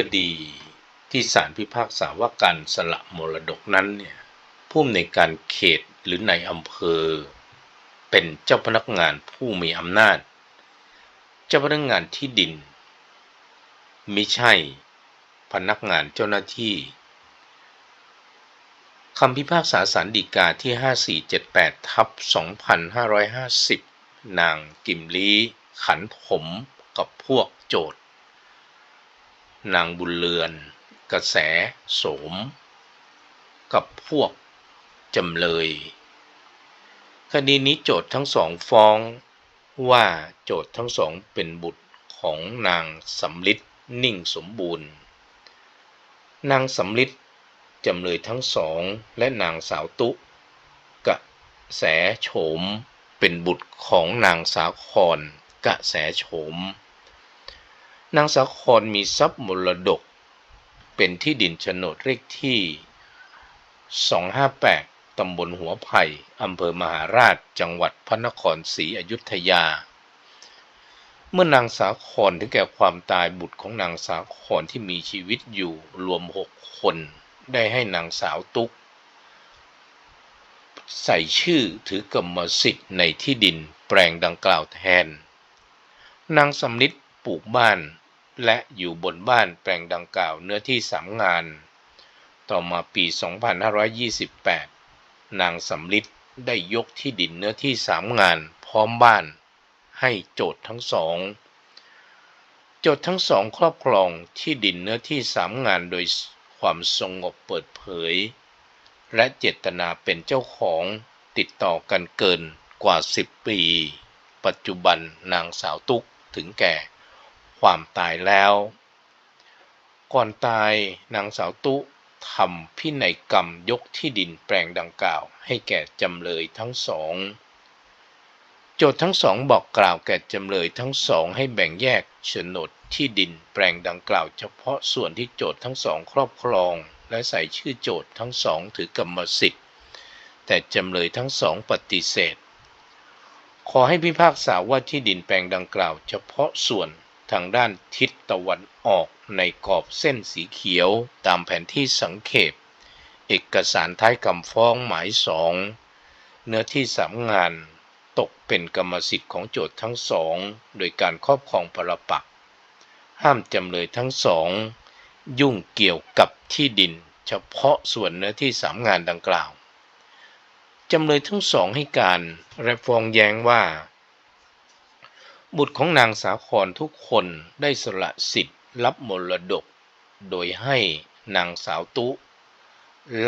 คดีที่ศาลพิพากษาว่าการสละมรดกนั้นเนี่ยผู้อำนการเขตหรือในอำเภอ เป็นเจ้าพนักงานผู้มีอำนาจ เจ้าพนักงานที่ดินมิใช่พนักงานเจ้าหน้าที่คำพิพากษาสารดีกาที่ 5478ทับ2550 นางกิมลี ขันถมกับพวกโจทย์ นางบุญเรือน กระแสโสม กับพวกจำเลย คดีนี้โจทย์ทั้งสองฟ้องว่าโจทย์ทั้งสองเป็นบุตรของนางสำลิดนิ่งสมบูรณ์ นางสำลิดจำเลยทั้งสองและนางสาวตุกะแสโฉมเป็นบุตรของนางสาครกะแสโฉม นางสาครมีทรัพย์มรดก เป็นที่ดินโฉนดเลขที่ 258 ตำบลหัวไผ่ อำเภอมหาราช จังหวัดพระนครศรีอยุธยา เมื่อนางสาครถึงแก่ความตายบุตรของนางสาครที่มีชีวิตอยู่รวมหกคน ได้ให้นางสาวตุ๊กใส่ชื่อถือกรรมสิทธิ์ในที่ดินแปลงดังกล่าวแทน นางสำลิดปลูกบ้าน และอยู่บนบ้านแปลงดังกล่าวเนื้อที่สามงาน ต่อมาปี 2528 นางสำลิดได้ยกที่ดินเนื้อที่สามงานพร้อมบ้านให้โจทย์ทั้งสอง โจทย์ทั้งสองครอบครองที่ดินเนื้อที่สามงานโดยความสงบเปิดเผย และเจตนาเป็นเจ้าของติดต่อกันเกินกว่า 10 ปี ปัจจุบันนางสาวตุ๊กถึงแก่ ความตายแล้ว ก่อนตายนางสาวตุทำพินัยกรรมยกที่ดินแปลงดังกล่าว ให้แก่จำเลยทั้งสอง โจทย์ทั้งสองบอกกล่าวแก่จำเลยทั้งสองให้แบ่งแยกโฉนดที่ดินแปลงดังกล่าว เฉพาะส่วนที่โจทย์ทั้งสองครอบครอง และใส่ชื่อโจทย์ทั้งสองถือกรรมสิทธิ์ แต่จำเลยทั้งสองปฏิเสธ ขอให้พิพากษาว่าที่ดินแปลงดังกล่าว เฉพาะส่วน ทางด้านทิศตะวันออกในกรอบเส้นสีเขียวตามแผนที่สังเขป เอกสารท้ายคำฟ้องหมายสองเนื้อที่สามงานตกเป็นกรรมสิทธิ์ของโจทย์ทั้งสอง โดยการครอบครองปรปัก ห้ามจำเลยทั้งสอง ยุ่งเกี่ยวกับที่ดิน เฉพาะส่วนเนื้อที่สามงานดังกล่าว จำเลยทั้งสองให้การและฟ้องแย้งว่า บุตรของนางสาครทุกคนได้สละสิทธิ์รับมรดก โดยให้นางสาวตุ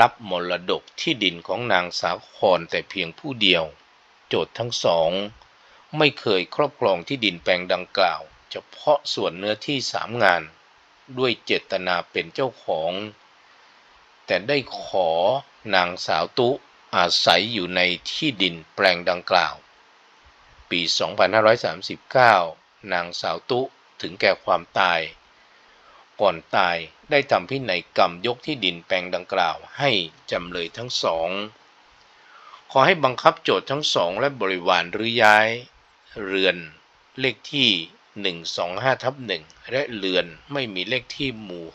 รับมรดกที่ดินของนางสาครแต่เพียงผู้เดียว โจทย์ทั้งสอง ไม่เคยครอบครองที่ดินแปลงดังกล่าว เฉพาะส่วนเนื้อที่สามงาน ด้วยเจตนาเป็นเจ้าของ แต่ได้ขอนางสาวตุอาศัยอยู่ในที่ดินแปลงดังกล่าว ปี 2539 นางสาวตุถึงแก่ความตาย ก่อนตายได้ทำพินัยกรรมยกที่ดินแปลงดังกล่าวให้จำเลยทั้งสอง ขอให้บังคับโจทย์ทั้งสองและบริวารหรือย้าย เรือนเลขที่ 125ทับ1และเรือนไม่มีเลขที่หมู่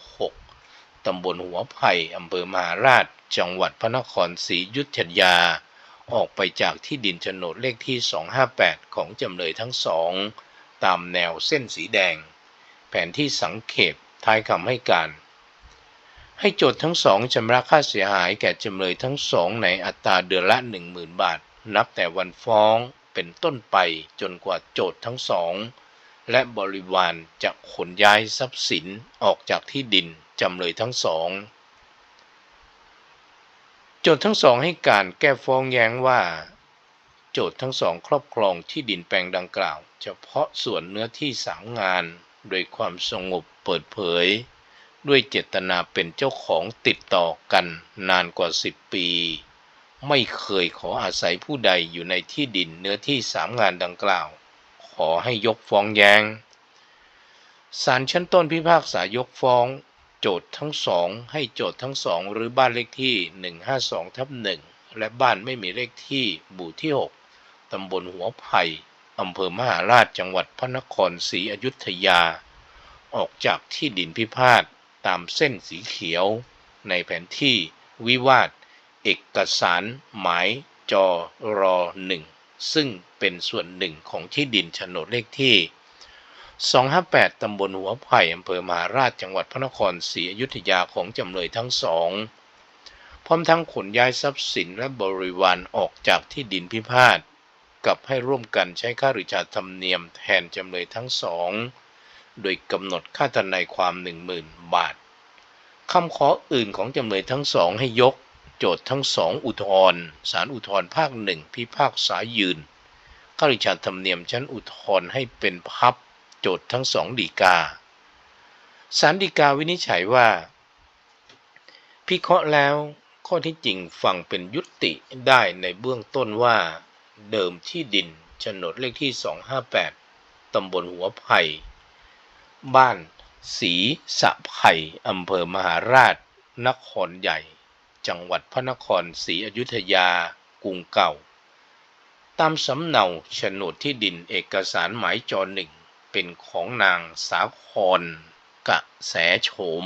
6ตำบลหัวไผ่อำเภอมหาราช จังหวัดพระนครศรีอยุธยา ออกไปจากที่ดินโฉนดเลขที่ 258 ของจำเลยทั้งสอง ตามแนวเส้นสีแดง แผนที่สังเขปท้ายคำให้การ ให้โจทย์ทั้งสองชำระค่าเสียหายแก่จำเลยทั้งสองในอัตราเดือนละ 10,000 บาท นับแต่วันฟ้องเป็นต้นไปจนกว่าโจทย์ทั้งสอง และบริวารจะขนย้ายทรัพย์สินออกจากที่ดินจำเลยทั้งสอง โจทย์ทั้งสองให้การแก้ฟ้องแย้งว่า โจทย์ทั้งสองครอบครองที่ดินแปลงดังกล่าว เฉพาะส่วนเนื้อที่สามงาน โดยความสงบเปิดเผย ด้วยเจตนาเป็นเจ้าของติดต่อกันนานกว่า 10 ปี ไม่เคยขออาศัยผู้ใดอยู่ในที่ดินเนื้อที่สามงานดังกล่าว ขอให้ยกฟ้องแย้งศาลชั้นต้นพิพากษายกฟ้อง โจทย์ทั้งสองให้โจทย์ทั้งสองหรือบ้านเลขที่ 152ทับ1และบ้านไม่มีเลขที่บู่ที่ 6 ตำบลหัวไผ่อำเภอมหาราชจังหวัดพระนครศรีอยุธยา ออกจากที่ดินพิพาทตามเส้นสีเขียว ในแผนที่วิวาท เอกสารหมายจอรอหนึ่งซึ่งเป็นส่วนหนึ่งของที่ดินโฉนดเลขที่ 258 ตำบลหัวไผ่อำเภอมหาราชจังหวัดพระนครศรีอยุธยาของจำเลยทั้งสอง พร้อมทั้งขนย้ายทรัพย์สินและบริวารออกจากที่ดินพิพาทกับให้ร่วมกันใช้ค่าริชาธรรมเนียมแทนจำเลยทั้งสอง โดยกำหนดค่าทนายความ10,000บาทคำขออื่นของจำเลยทั้งสองให้ยก โจทย์ทั้งสองอุทธรณ์ศาลอุทธรณ์ภาคหนึ่งพิพากษายืนค่าริชาธรรมเนียมชั้นอุทธรณ์ให้เป็นพับ โจทย์ทั้งสองดีกาศาลฎีกาวินิจฉัยว่า พิเคราะห์แล้วข้อที่จริงฟังเป็นยุติได้ในเบื้องต้นว่า เดิมที่ดินโฉนดเลขที่ 258 ตำบลหัวไผ่บ้านศรีสะไผ่อำเภอมหาราช นครใหญ่ จังหวัดพระนครศรีอยุธยากรุงเก่า ตามสำเนาโฉนดที่ดินเอกสารหมายจอหนึ่ง เป็นของนางสาครกะแสโฉม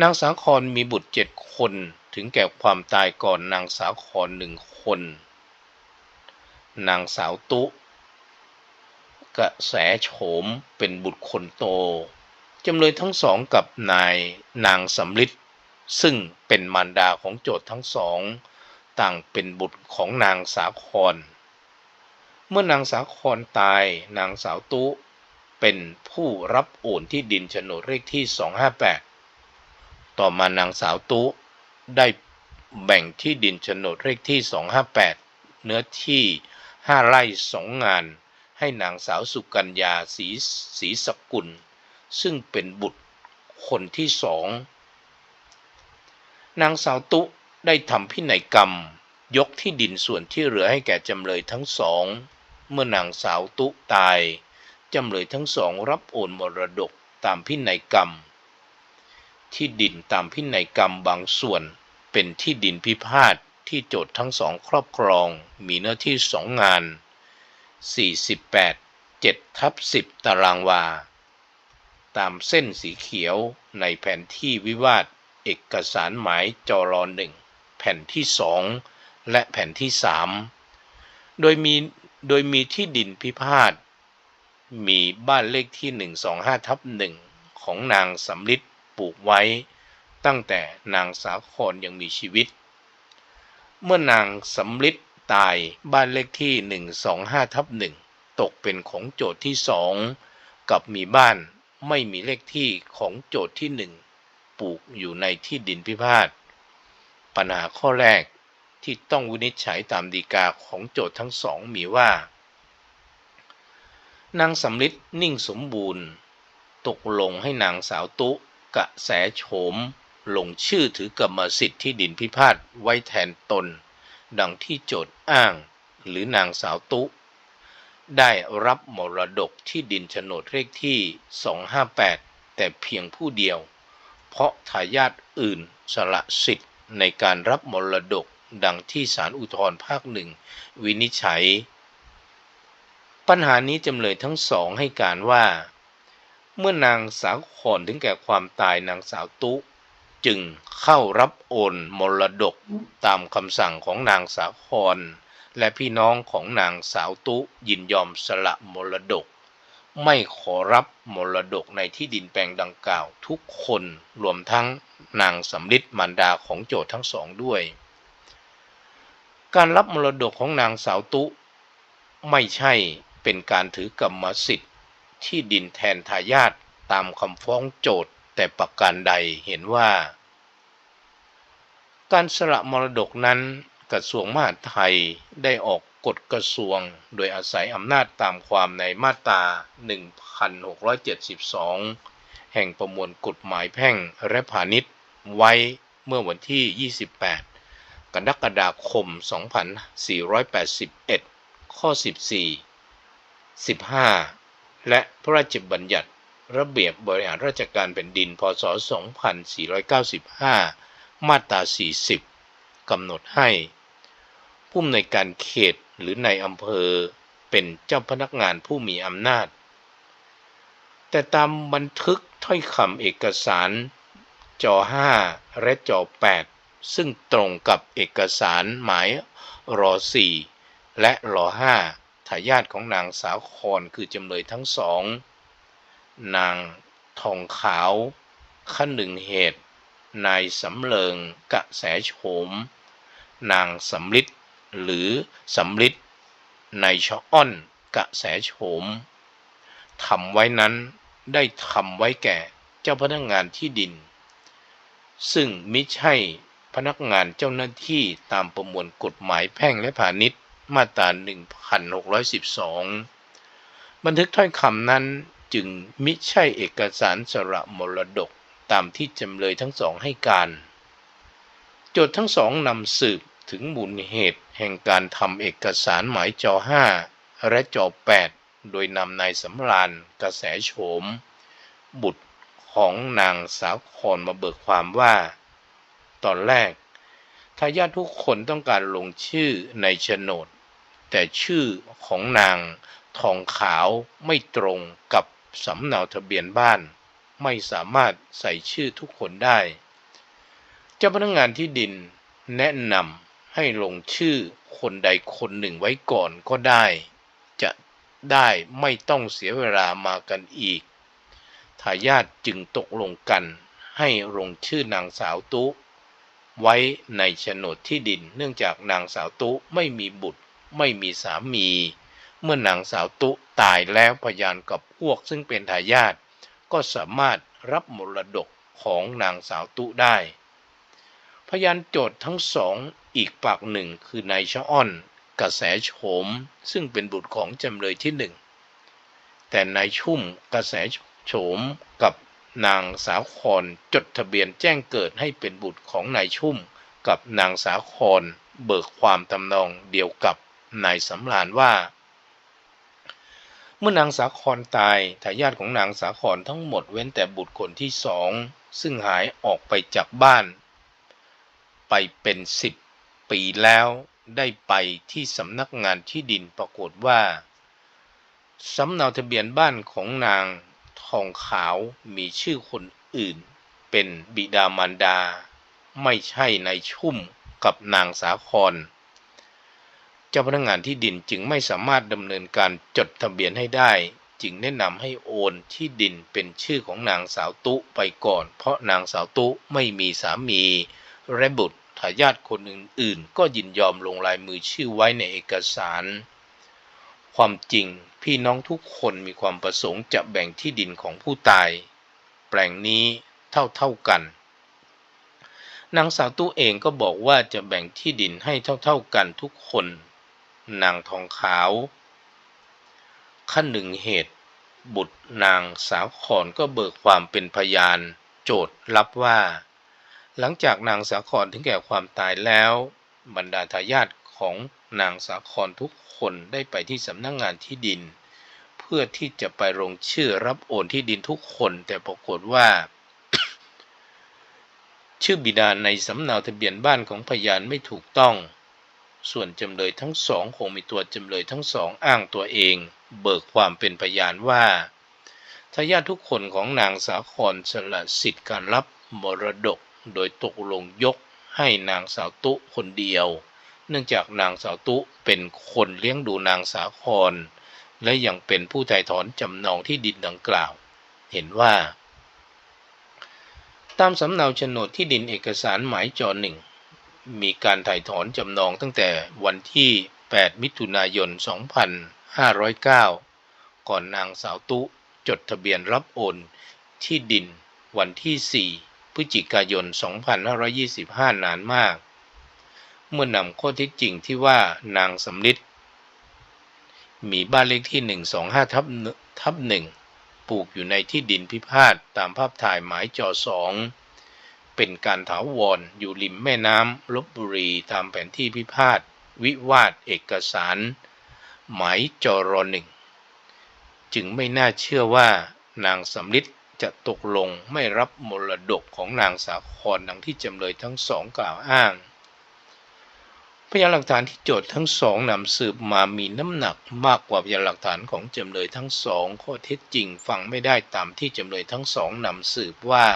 นางสาครมีบุตรเจ็ดคนถึงแก่ความตายก่อนนางสาครหนึ่งคน นางสาวตุ กะแสโฉมเป็นบุตรคนโตจำเลยทั้งสองกับนายนางสำลิดซึ่งเป็นมารดาของโจทย์ทั้งสอง ต่างเป็นบุตรของนางสาคร เมื่อนางสาครตายนางสาวตุ เป็นผู้รับโอนที่ดินโฉนดเลขที่ 258 ต่อมานางสาวตุได้แบ่งที่ดินโฉนดเลขที่ 258 เนื้อที่ 5 ไร่สองงาน ให้นางสาวสุกัญญาศรีศรีสกุล ซึ่งเป็นบุตรคนที่สอง นางสาวตุได้ทำพินัยกรรม ยกที่ดินส่วนที่เหลือให้แก่จำเลยทั้งสอง เมื่อนางสาวตุตาย จำเลยทั้งสองรับโอนมรดกตามพินัยกรรม ที่ดินตามพินัยกรรมบางส่วนเป็นที่ดินพิพาทที่โจทย์ทั้งสองครอบครองมีเนื้อที่สองงาน 48 7ทับ10 ตารางวา ตามเส้นสีเขียวในแผนที่วิวาท เอกสารหมายจอรอหนึ่งแผ่นที่สองและแผ่นที่สามโดยมีโดยมีที่ดินพิพาท มีบ้านเลขที่ 125ทับหนึ่งของนางสำลิดปลูกไว้ ตั้งแต่นางสาครยังมีชีวิต เมื่อนางสำลิดตายบ้านเลขที่ 125ทับหนึ่งตกเป็นของโจทย์ที่สองกับมีบ้านไม่มีเลขที่ของโจทย์ที่หนึ่งปลูกอยู่ในที่ดินพิพาทปัญหาข้อแรกที่ต้องวินิจฉัยตามดีกาของโจทย์ทั้งสองมีว่า นางสำลิดนิ่งสมบูรณ์ ตกลงให้นางสาวตุกะแสโฉม ลงชื่อถือกรรมสิทธิ์ที่ดินพิพาทไว้แทนตน ดังที่โจทย์อ้างหรือนางสาวตุ ได้รับมรดกที่ดินโฉนดเลขที่ 258 แต่เพียงผู้เดียว เพราะทายาทอื่นสละสิทธิ์ในการรับมรดกดังที่ศาลอุทธรภาคหนึ่งวินิจฉัย ปัญหานี้จำเลยทั้งสองให้การว่า เมื่อนางสาวขอนถึงแก่ความตายนางสาวตุจึงเข้ารับโอนมรดกตามคำสั่งของนางสาวคอนและพี่น้องของนางสาวตุยินยอมสละมรดก ไม่ขอรับมรดกในที่ดินแปลงดังกล่าวทุกคนรวมทั้งนางสำลิดมารดาของโจทย์ทั้งสองด้วย การรับมรดกของนางสาวตุ ไม่ใช่ เป็นการถือกรรมสิทธิ์ ที่ดินแทนทายาทตามคำฟ้องโจทย์แต่ประการใดเห็นว่า การสละมรดกนั้นกระทรวงมหาดไทยได้ออกกฎกระทรวงโดยอาศัยอำนาจตามความในมาตรา 1672 แห่งประมวลกฎหมายแพ่งและพาณิชย์ไว้เมื่อวันที่ 28 กรกฎาคม 2481 ข้อ 14 15 และพระราชบัญญัติระเบียบบริหารราชการแผ่นดิน พศ 2495 มาตรา 40 กำหนดให้ ผู้อำนวยการเขตหรือในอำเภอเป็นเจ้าพนักงานผู้มีอำนาจ แต่ตามบันทึกถ้อยคำเอกสารจอ 5 และจอ 8 ซึ่งตรงกับเอกสารหมายรอ 4 และรอ 5ายาทของนางสาวคอนคือจำเลยทั้งสอง นางทองขาวขั้นหนึ่งเหตุ นายสำเริงกะแสโฉม นางสำลิดหรือสำลิดนายชะอ้อนกะแสโฉมทำไว้นั้นได้ทำไว้แก่เจ้าพนักงานที่ดิน ซึ่งมิใช่พนักงานเจ้าหน้าที่ตามประมวลกฎหมายแพ่งและพาณิชย์ มาตรา 1612 บันทึกถ้อยคำนั้นจึงมิใช่เอกสารสระมรดกตามที่จำเลยทั้งสองให้การ โจทย์ทั้งสองนำสืบถึงมูลเหตุแห่งการทำเอกสารหมายจอ 5 และจอ 8 โดยนำนายสำราญกระแสโฉม บุตรของนางสาวคอนมาเบิกความว่า ตอนแรกทายาททุกคนต้องการลงชื่อในโฉนด แต่ชื่อของนางทองขาวไม่ตรงกับสำเนาทะเบียนบ้าน ไม่สามารถใส่ชื่อทุกคนได้ เจ้าพนักงานที่ดินแนะนำให้ลงชื่อคนใดคนหนึ่งไว้ก่อนก็ได้ จะได้ไม่ต้องเสียเวลามากันอีกทายาทจึงตกลงกันให้ลงชื่อนางสาวตุ ไว้ในโฉนดที่ดิน เนื่องจากนางสาวตุไม่มีบุตร ไม่มีสามี เมื่อนางสาวตุตายแล้วพยานกับพวกซึ่งเป็นทายาทก็สามารถรับมรดกของนางสาวตุได้ พยานโจทย์ทั้งสองอีกปากหนึ่งคือนายชะอ้อนกระแสโฉมซึ่งเป็นบุตรของจำเลยที่หนึ่งแต่นายชุ่มกระแสโฉมกับนางสาวคอนจดทะเบียนแจ้งเกิดให้เป็นบุตรของนายชุ่มกับนางสาวคอนเบิกความตำนองเดียวกับ นายสำราญว่า เมื่อนางสาคอนตายทายาทของนางสาคอนทั้งหมดเว้นแต่บุตรคนที่สอง ซึ่งหายออกไปจากบ้าน ไปเป็นสิบปีแล้วได้ไปที่สำนักงานที่ดินปรากฏว่าสำเนาทะเบียนบ้านของนางทองขาวมีชื่อคนอื่น เป็นบิดามารดา ไม่ใช่ในชุ่มกับนางสาคร เจ้าพนักงานที่ดินจึงไม่สามารถดำเนินการจดทะเบียนให้ได้ จึงแนะนำให้โอนที่ดินเป็นชื่อของนางสาวตุไปก่อน เพราะนางสาวตุไม่มีสามี และบุตรทายาทคนอื่นๆ ก็ยินยอมลงลายมือชื่อไว้ในเอกสาร ความจริงพี่น้องทุกคนมีความประสงค์จะแบ่งที่ดินของผู้ตาย แปลงนี้เท่าๆกันนางสาวตู้เองก็บอกว่าจะแบ่งที่ดินให้เท่าๆกันทุกคน นางทองขาว ขั้นหนึ่งเหตุ บุตรนางสาวขอนก็เบิกความเป็นพยาน โจทย์รับว่า หลังจากนางสาวครถึงแก่ความตายแล้ว บรรดาทายาทของนางสาวครทุกคนได้ไปที่สำนักงงานที่ดิน เพื่อที่จะไปลงชื่อรับโอนที่ดินทุกคนแต่ปรากฏว่าชื่อบิดาในสำเนาทะเบียนบ้านของพยานไม่ถูกต้อง ส่วนจำเลยทั้งสองคงมีตัวจำเลยทั้งสองอ้างตัวเอง เบิกความเป็นพยานว่าทายาททุกคนของนางสาครสละสิทธิ์การรับมรดกโดยตกลงยกให้นางสาวตุคนเดียว เนื่องจากนางสาวตุเป็นคนเลี้ยงดูนางสาคร และยังเป็นผู้ถ่ายถอนจำนองที่ดินดังกล่าว เห็นว่า ตามสำเนาโฉนดที่ดินเอกสารหมายจอหนึ่ง มีการถ่ายถอนจำนองตั้งแต่วันที่ 8 มิถุนายน 2509 ก่อนนางสาวตุจดทะเบียนรับโอนที่ดินวันที่ 4 พฤศจิกายน 2525 นานมาก เมื่อนำข้อเท็จจริงที่ว่านางสำลิดมีบ้านเลขที่ 125 ทับทับหนึ่งปลูกอยู่ในที่ดินพิพาทตามภาพถ่ายหมายจอสอง เป็นการถาวรออยู่ริมแม่น้ำลบบุรีตามแผนที่พิพาทวิวาทเอกสาร หมายจรหนึ่ง จึงไม่น่าเชื่อว่านางสำลิดจะตกลงไม่รับมรดกของนางสาครดังที่จำเลยทั้งสองกล่าวอ้างพยานหลักฐานที่โจทย์ทั้งสองนำสืบมามีน้ำหนักมากกว่าพยานหลักฐานของจำเลยทั้งสองข้อเท็จจริงฟังไม่ได้ตามที่จำเลยทั้งสองนำสืบว่า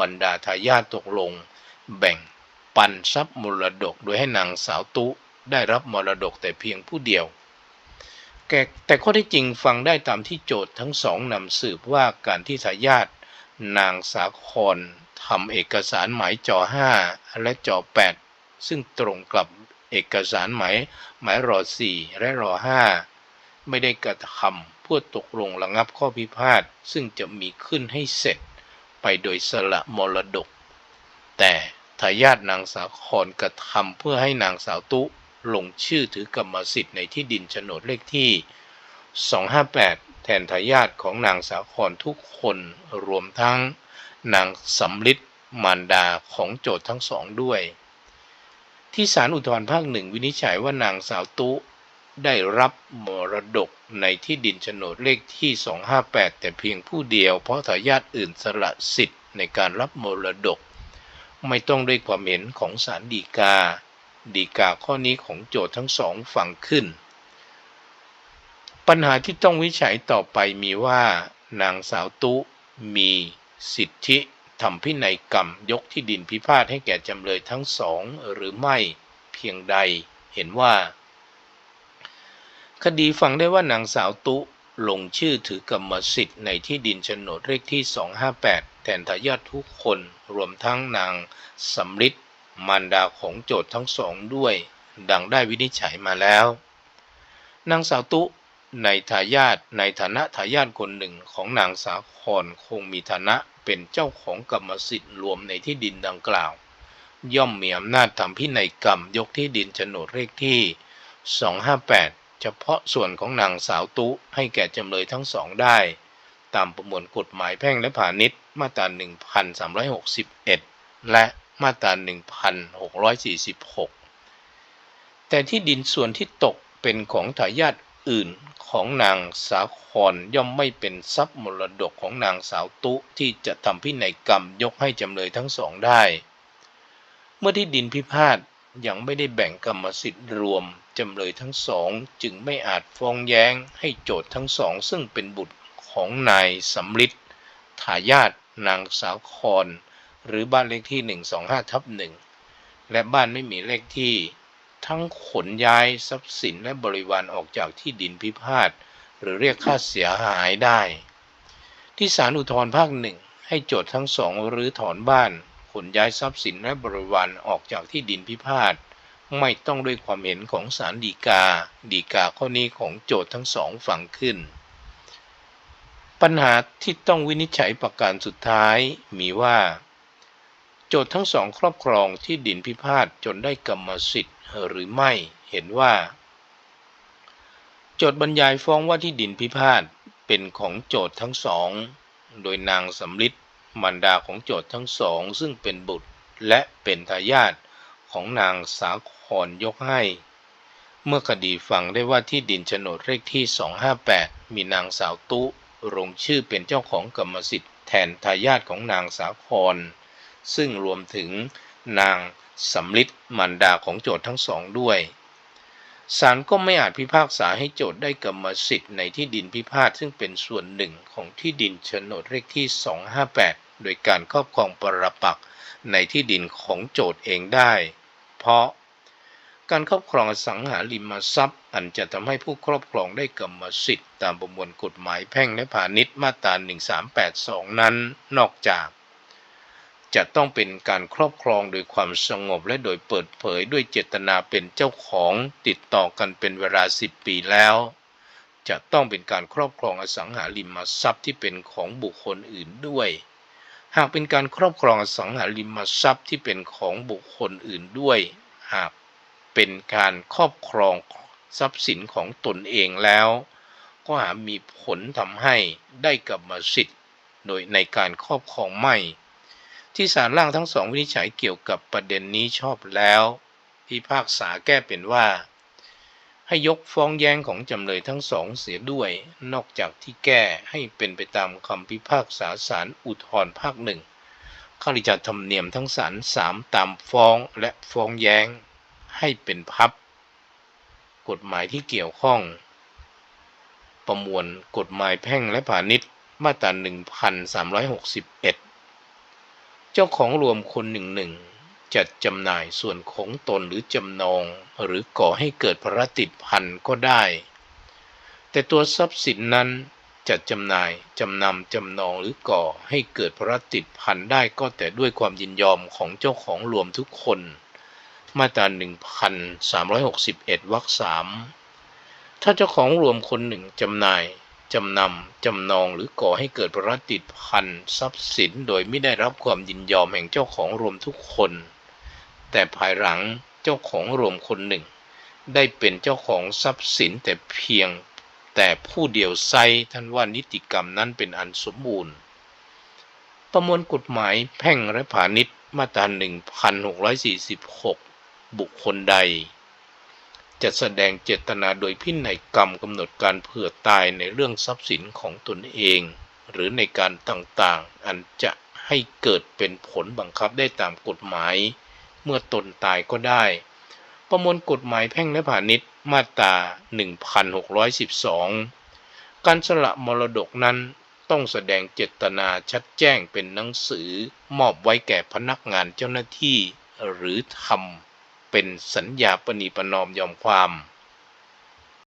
บรรดาทายาทตกลง แบ่งปันทรัพย์มรดกโดยให้นางสาวตุได้รับมรดกแต่เพียงผู้เดียวแต่ข้อที่จริงฟังได้ตามที่โจทย์ทั้งสองนำสืบว่าการที่ทายาทนางสาครทำเอกสารหมายจอ 5 และจอ 8 ซึ่งตรงกับเอกสารหมายหมายรอ 4 และรอ 5 ไม่ได้กระทำเพื่อตกลงระงับข้อพิพาทซึ่งจะมีขึ้นให้เสร็จ ไปโดยสละมรดก แต่ทายาทนางสาครกระทำเพื่อให้นางสาวตุลงชื่อถือกรรมสิทธิ์ในที่ดินโฉนดเลขที่ 258 แทนทายาทของนางสาครทุกคนรวมทั้งนางสำลิดมารดาของโจทย์ทั้งสองด้วย ที่ศาลอุทธรภาคหนึ่งวินิจฉัยว่านางสาวตุ ได้รับมรดกในที่ดินโฉนดเลขที่ 258 แต่เพียงผู้เดียว เพราะทายาทอื่นสละสิทธิ์ในการรับมรดก ไม่ต้องด้วยความเห็นของศาลฎีกาฎีกาข้อนี้ของโจทย์ทั้งสองฟังขึ้น ปัญหาที่ต้องวิจัยต่อไปมีว่านางสาวตุมีสิทธิทำพินัยกรรมยกที่ดินพิพาทให้แก่จำเลยทั้งสองหรือไม่เพียงใดเห็นว่า คดีฟังได้ว่านางสาวตุ ลงชื่อถือกรรมสิทธิ์ในที่ดินโฉนดเลขที่ 258 แทนทายาททุกคนรวมทั้งนางสำลิดมารดาของโจทย์ทั้งสองด้วย ดังได้วินิจฉัยมาแล้ว นางสาวตุในทายาทในฐานะทายาทคนหนึ่งของนางสาครคงมีฐานะเป็นเจ้าของกรรมสิทธิ์รวมในที่ดินดังกล่าว ย่อมมีอำนาจทำพินัยกรรมยกที่ดินโฉนดเลขที่ 258 เฉพาะส่วนของนางสาวตุให้แก่จำเลยทั้งสองได้ ตามประมวลกฎหมายแพ่งและพาณิชย์มาตรา 1361 และมาตรา 1646 แต่ที่ดินส่วนที่ตกเป็นของทายาทอื่นของนางสาครย่อมไม่เป็นทรัพย์มรดกของนางสาวตุที่จะทำพินัยกรรมยกให้จำเลยทั้งสองได้ เมื่อที่ดินพิพาทยังไม่ได้แบ่งกรรมสิทธิ์รวม จำเลยทั้งสองจึงไม่อาจฟ้องแย้งให้โจทย์ทั้งสอง ซึ่งเป็นบุตรของนายสำลิดทายาทนางสาวครหรือบ้านเลขที่ 125ทับ1และบ้านไม่มีเลขที่ ทั้งขนย้ายทรัพย์สินและบริวารออกจากที่ดินพิพาทหรือเรียกค่าเสียหายได้ ที่ศาลอุทธรภาคหนึ่งให้โจทย์ทั้งสองหรือถอนบ้าน ขนย้ายทรัพย์สินและบริวารออกจากที่ดินพิพาท ไม่ต้องด้วยความเห็นของศาลฎีกาฎีกาข้อนี้ของโจทย์ทั้งสองฝังขึ้น ปัญหาที่ต้องวินิจฉัยประการสุดท้ายมีว่า โจทย์ทั้งสองครอบครองที่ดินพิพาทจนได้กรรมสิทธิ์หรือไม่เห็นว่า โจทย์บรรยายฟ้องว่าที่ดินพิพาทเป็นของโจทย์ทั้งสอง โดยนางสำลิดมารดาของโจทย์ทั้งสองซึ่งเป็นบุตรและเป็นทายาทของนางสาค รยกให้ เมื่อคดีฟังได้ว่าที่ดินโฉนดเลขที่ 258 มีนางสาวตุลงชื่อเป็นเจ้าของกรรมสิทธิ์แทนทายาทของนางสาคร ซึ่งรวมถึงนางสำลิดมารดาของโจทย์ทั้งสองด้วยศาลก็ไม่อาจพิพากษาให้โจทย์ได้กรรมสิทธิ์ในที่ดินพิพาทซึ่งเป็นส่วนหนึ่งของที่ดินโฉนดเลขที่ 258 โดยการครอบครองปรปักในที่ดินของโจทย์เองได้ เพราะ การครอบครองอสังหาริมทรัพย์ อันจะทำให้ผู้ครอบครองได้กรรมสิทธิ์ ตามประมวลกฎหมายแพ่งและพาณิชย์มาตรา 1382 นั้น นอกจาก จะต้องเป็นการครอบครองโดยความสงบและโดยเปิดเผยด้วยเจตนาเป็นเจ้าของติดต่อกันเป็นเวลา 10 ปีแล้ว จะต้องเป็นการครอบครองอสังหาริมทรัพย์ที่เป็นของบุคคลอื่นด้วย หากเป็นการครอบครองอสังหาริมทรัพย์ที่เป็นของบุคคลอื่นด้วย หาก เป็นการครอบครองทรัพย์สินของตนเองแล้ว ก็หามีผลทำให้ได้กับมาสิทธิ์โดยในการครอบครองไม่ ที่ศาลล่างทั้งสองวินิจฉัยเกี่ยวกับประเด็นนี้ชอบแล้วพิพากษาแก้เป็นว่า ให้ยกฟ้องแย้งของจำเลยทั้งสองเสียด้วย นอกจากที่แก้ให้เป็นไปตามคำพิพากษาศาลอุทธรภาคหนึ่งข้าราชธรรมเนียมทั้งศาลสามตามฟ้องและฟ้องแย้ง ให้เป็นพับ กฎหมายที่เกี่ยวข้อง ประมวลกฎหมายแพ่งและพาณิชย์มาตรา1361จ้าของรวมคนหนึ่งหนึ่งจัดจำหน่ายส่วนของตนหรือจำนอง หรือก่อให้เกิดพระติดพันก็ได้ แต่ตัวทรัพย์สินนั้นจัดจำหน่าย จำนำ จำนองหรือก่อให้เกิดพระติดพันได้ก็แต่ด้วยความยินยอมของเจ้าของรวมทุกคน มาตรา1361วรรคสามถ้าเจ้าของรวมคนหนึ่งจำหน่ายจำนำจำนองหรือก่อให้เกิดประติดพันทรัพย์สินโดยไม่ได้รับความยินยอมแห่งเจ้าของรวมทุกคน แต่ภายหลังเจ้าของรวมคนหนึ่ง ได้เป็นเจ้าของทรัพย์สินแต่เพียง แต่ผู้เดียวไซท่านว่านิติกรรมนั้นเป็นอันสมบูรณ์ ประมวลกฎหมายแพ่งและผาณิชย์มาตรา1646 บุคคลใด จะแสดงเจตนาโดยพินัยกรรมกำหนดการเผื่อตายในเรื่องทรัพย์สินของตนเอง หรือในการต่างๆ อันจะให้เกิดเป็นผลบังคับได้ตามกฎหมาย เมื่อตนตายก็ได้ ประมวลกฎหมายแพ่งและพาณิชย์มาตรา 1612 การสละมรดกนั้นต้องแสดงเจตนาชัดแจ้งเป็นหนังสือมอบไว้แก่พนักงานเจ้าหน้าที่หรือทำ เป็นสัญญาปณีประนอมยอมความ